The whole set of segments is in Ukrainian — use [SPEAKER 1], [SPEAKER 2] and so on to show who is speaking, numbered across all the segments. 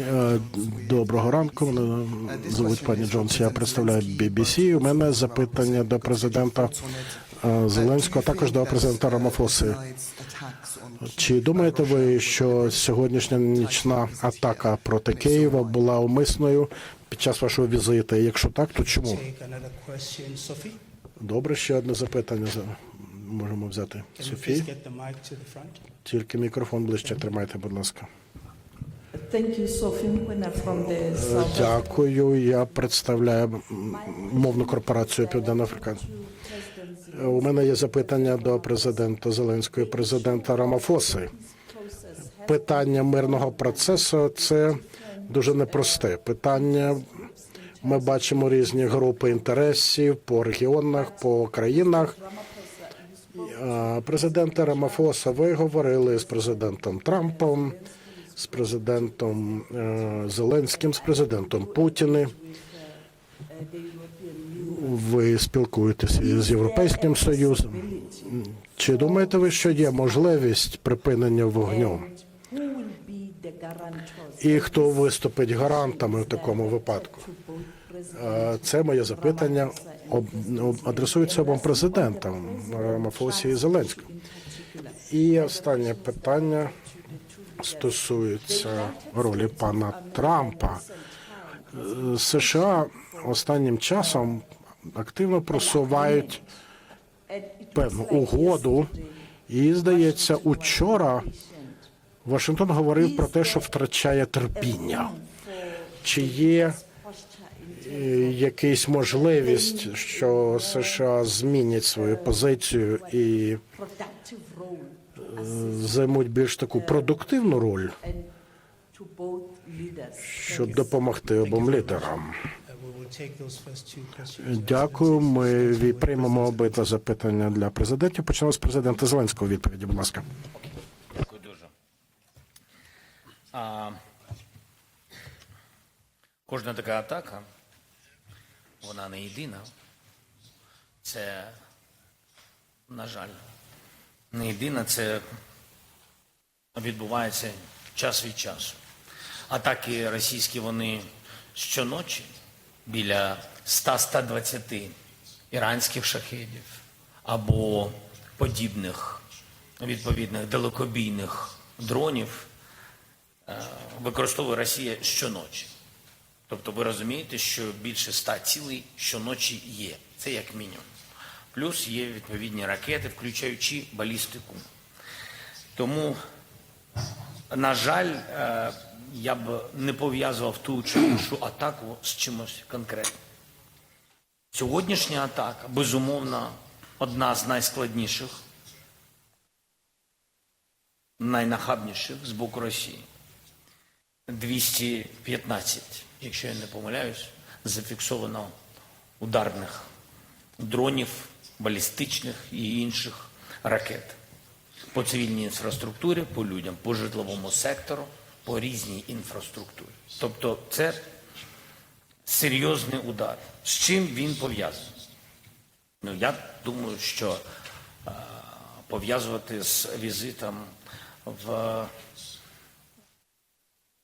[SPEAKER 1] Е, Доброго ранку. Мене звуть пані Джонс. Я представляю BBC. У мене запитання до президента е, Зеленського, а також до президента Рамафоси. Чи думаєте ви, що сьогоднішня нічна атака проти Києва була умисною під час вашого візиту? Якщо так, то чому? Добре, ще одне запитання за- можемо взяти.
[SPEAKER 2] Front?
[SPEAKER 1] тільки мікрофон ближче тримайте, будь ласка. Дякую. Я представляю мовну корпорацію Південно-Африканську. У мене є запитання до президента Зеленського і президента Рамафоси. Питання мирного процесу це дуже непросте питання. Ми бачимо різні групи інтересів по регіонах, по країнах. А, Президенте Рамафоса, ви говорили з президентом Трампом, з президентом е, Зеленським, з президентом Путіним. Ви спілкуєтеся з Європейським Союзом. Чи думаєте ви, що є можливість припинення вогню? І хто виступить гарантами в такому випадку? Е, Це моє запитання адресується обом президентам Рамафосі і Зеленському. І останнє питання стосується ролі пана Трампа. США останнім часом активно просувають певну угоду, і здається, учора Вашингтон говорив про те, що втрачає терпіння. Чи є е, якась можливість, що США змінять свою позицію і займуть більш таку продуктивну роль, щоб допомогти обом лідерам? Дякую. Ми приймемо обидва запитання для президентів. Почнемо з президента Зеленського відповіді. Будь ласка.
[SPEAKER 3] Дякую дуже. А, кожна така атака, вона не єдина. Це, на жаль, не єдина, це відбувається час від часу. Атаки російські вони щоночі біля 100-120 іранських шахедів або подібних відповідних далекобійних дронів е, використовує Росія щоночі. Тобто ви розумієте, що більше ста цілей щоночі є. Це як мінімум. Плюс є відповідні ракети, включаючи балістику. Тому, на жаль, е, я б не пов'язував ту чи іншу атаку з чимось конкретним. Сьогоднішня атака, безумовно, одна з найскладніших, найнахабніших з боку Росії. 215, якщо я не помиляюсь, зафіксовано ударних дронів, балістичних і інших ракет по цивільній інфраструктурі, по людям, по житловому сектору, по різній інфраструктурі. Тобто це серйозний удар. З чим він пов'язаний? Ну, я думаю, що е, пов'язувати з візитом в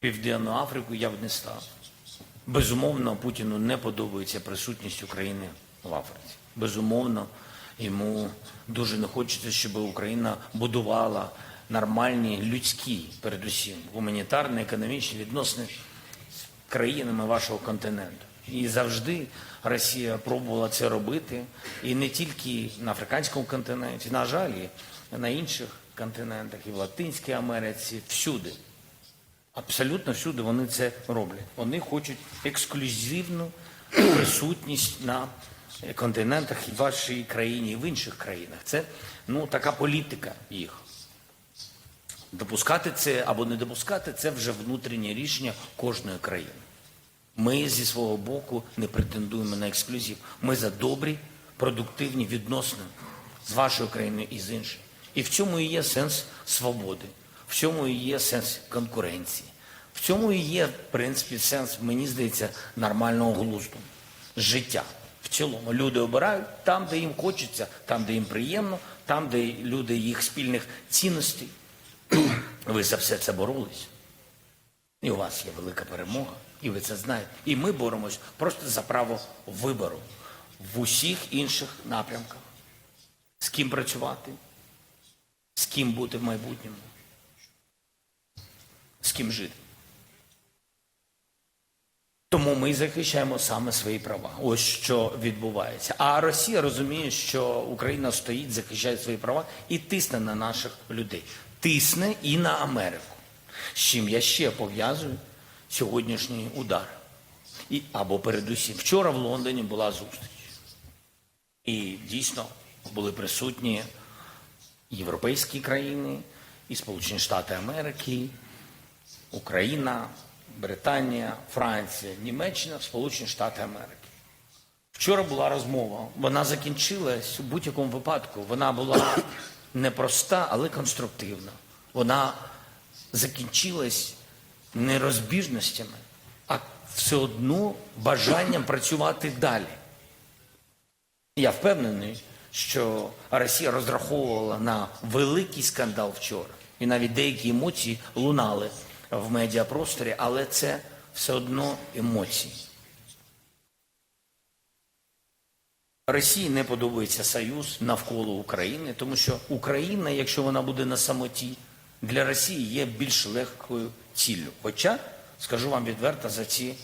[SPEAKER 3] Південну Африку я б не став. Безумовно, Путіну не подобається присутність України в Африці. Безумовно, йому дуже не хочеться, щоб Україна будувала нормальні людські, передусім, гуманітарні, економічні відносини з країнами вашого континенту. І завжди Росія пробувала це робити, і не тільки на африканському континенті, на жаль, і на інших континентах, і в Латинській Америці, всюди. Абсолютно всюди вони це роблять. Вони хочуть ексклюзивну присутність на континентах і в вашій країні, і в інших країнах. Це ну, така політика їх. Допускати це або не допускати це вже внутрішнє рішення кожної країни. Ми зі свого боку не претендуємо на ексклюзив. Ми за добрі, продуктивні відносини з вашою країною і з іншою. І в цьому і є сенс свободи, в цьому і є сенс конкуренції, в цьому і є, в принципі, сенс, мені здається, нормального глузду, життя. В цілому люди обирають там, де їм хочеться, там, де їм приємно, там, де люди їх спільних цінностей. Ви за все це боролись. І у вас є велика перемога, і ви це знаєте. І ми боремось просто за право вибору в усіх інших напрямках. З ким працювати, з ким бути в майбутньому, з ким жити. Тому ми захищаємо саме свої права. Ось що відбувається. А Росія розуміє, що Україна стоїть, захищає свої права і тисне на наших людей. Тисне і на Америку. З чим я ще пов'язую сьогоднішній удар. І, або передусім, вчора в Лондоні була зустріч. І дійсно були присутні європейські країни, і Сполучені Штати Америки, Україна, Британія, Франція, Німеччина, Сполучені Штати Америки. Вчора була розмова. Вона закінчилась у будь-якому випадку. Вона була непроста, але конструктивна. Вона закінчилась не розбіжностями, а все одно бажанням працювати далі. Я впевнений, що Росія розраховувала на великий скандал вчора. І навіть деякі емоції лунали в медіапросторі, але це все одно емоції. Росії не подобається союз навколо України, тому що Україна, якщо вона буде на самоті, для Росії є більш легкою ціллю. Хоча, скажу вам відверто, за ці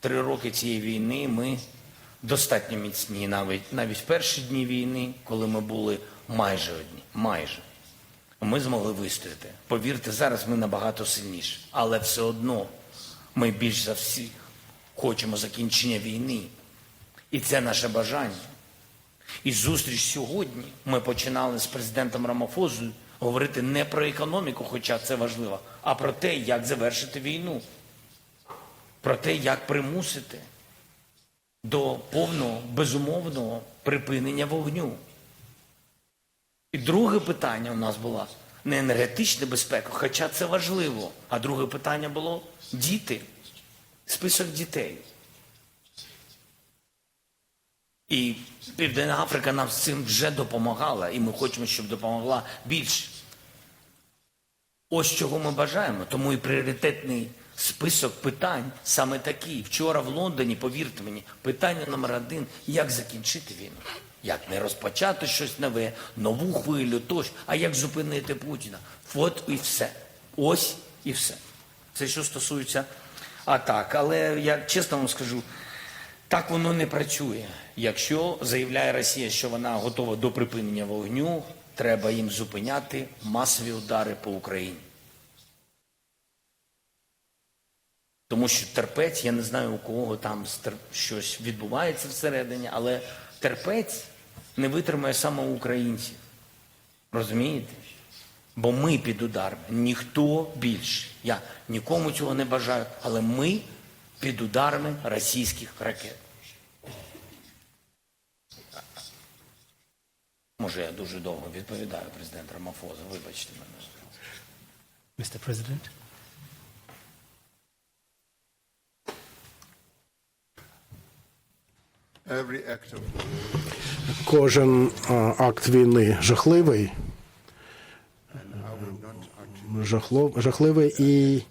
[SPEAKER 3] три роки цієї війни ми достатньо міцні, навіть навіть перші дні війни, коли ми були майже одні, майже. Ми змогли вистояти. Повірте, зараз ми набагато сильніші. Але все одно ми більш за всіх хочемо закінчення війни. І це наше бажання. І зустріч сьогодні ми починали з президентом Рамафозою говорити не про економіку, хоча це важливо, а про те, як завершити війну, про те, як примусити до повного безумовного припинення вогню. І друге питання у нас було не енергетична безпека, хоча це важливо. А друге питання було діти, список дітей. І Південна Африка нам з цим вже допомагала, і ми хочемо, щоб допомогла більше. Ось чого ми бажаємо. Тому і пріоритетний список питань саме такий. Вчора в Лондоні, повірте мені, питання номер один як закінчити війну. Як не розпочати щось нове, нову хвилю, тощо, а як зупинити Путіна. От і все. Ось і все. Це що стосується атак. Але я чесно вам скажу, так воно не працює. Якщо заявляє Росія, що вона готова до припинення вогню, треба їм зупиняти масові удари по Україні. Тому що терпець, я не знаю, у кого там щось відбувається всередині, але терпець не витримає саме українців. Розумієте? Бо ми під ударами, ніхто більше. Я нікому цього не бажаю, але ми під ударами російських ракет. Може, я дуже довго відповідаю президент Рамафоза, вибачте мене.
[SPEAKER 2] Mr. President,
[SPEAKER 1] Кожен акт війни жахливий, жахло, жахливий і,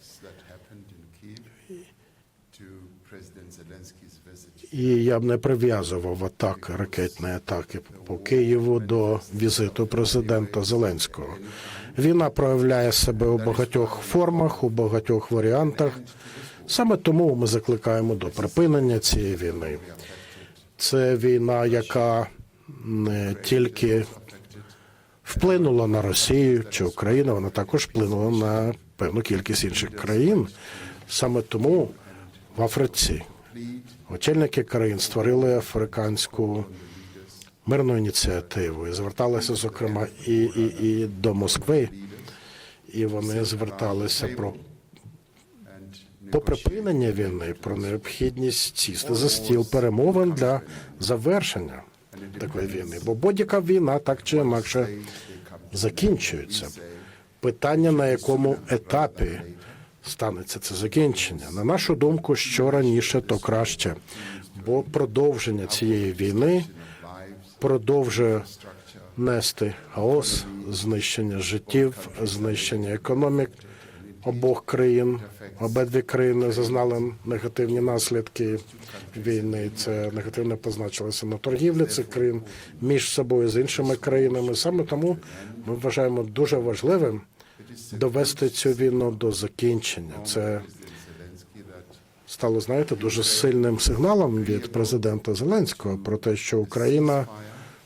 [SPEAKER 1] і я б не прив'язував атаки, ракетні атаки по Києву до візиту президента Зеленського. Війна проявляє себе у багатьох формах, у багатьох варіантах. Саме тому ми закликаємо до припинення цієї війни. Це війна, яка не тільки вплинула на Росію чи Україну, вона також вплинула на певну кількість інших країн. Саме тому в Африці очільники країн створили африканську мирну ініціативу і зверталися, зокрема, і, і, і до Москви. І вони зверталися про по припинення війни, про необхідність сісти за стіл перемовин для завершення такої війни. Бо будь-яка війна так чи інакше закінчується. Питання на якому етапі станеться це закінчення. На нашу думку, що раніше, то краще, бо продовження цієї війни продовжує нести хаос, знищення життів, знищення економік, обох країн. Обидві країни зазнали негативні наслідки війни. Це негативно позначилося на торгівлі цих країн між собою з іншими країнами. Саме тому ми вважаємо дуже важливим довести цю війну до закінчення. Це стало, знаєте, дуже сильним сигналом від президента Зеленського про те, що Україна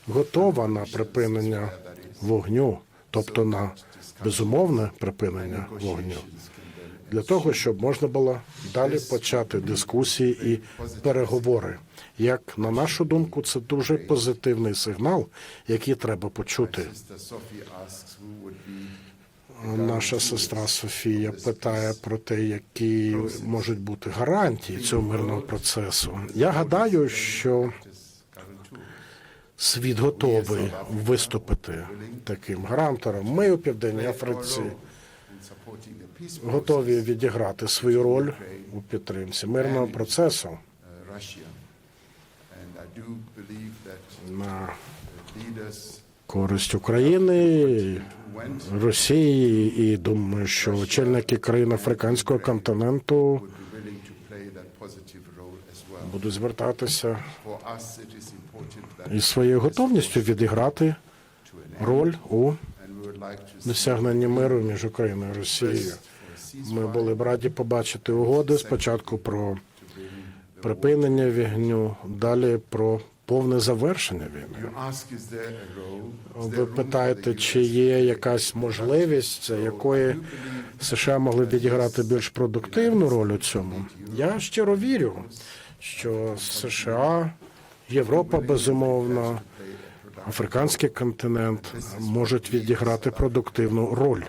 [SPEAKER 1] готова на припинення вогню, тобто на безумовне припинення вогню, для того, щоб можна було далі почати дискусії і переговори. Як на нашу думку, це дуже позитивний сигнал, який треба почути. Наша сестра Софія питає про те, які можуть бути гарантії цього мирного процесу. Я гадаю, що. Світ готовий виступити таким гарантором. Ми у Південній Африці готові відіграти свою роль у підтримці мирного процесу
[SPEAKER 4] uh,
[SPEAKER 1] на користь України, Росії, і думаю, що очільники країн африканського континенту будуть звертатися із своєю готовністю відіграти роль у досягненні миру між Україною і Росією. Ми були б раді побачити угоди спочатку про припинення вогню, далі про повне завершення війни. Ви питаєте, чи є якась можливість, якої США могли б відіграти більш продуктивну роль у цьому? Я щиро вірю, що США, Європа безумовно, африканський континент можуть відіграти продуктивну роль.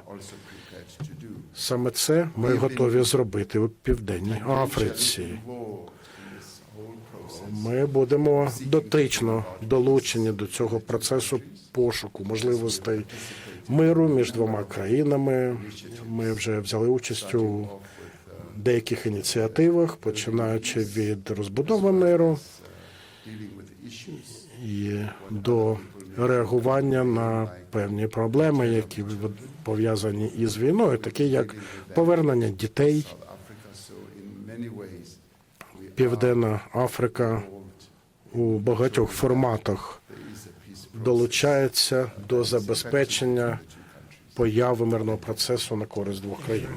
[SPEAKER 1] Саме це ми готові зробити у південній Африці. Ми будемо дотично долучені до цього процесу пошуку можливостей миру між двома країнами. Ми вже взяли участь у деяких ініціативах, починаючи від розбудови миру і до реагування на певні проблеми, які пов'язані із війною, такі як повернення дітей, Південна Африка у багатьох форматах долучається до забезпечення появи мирного процесу на користь двох країн.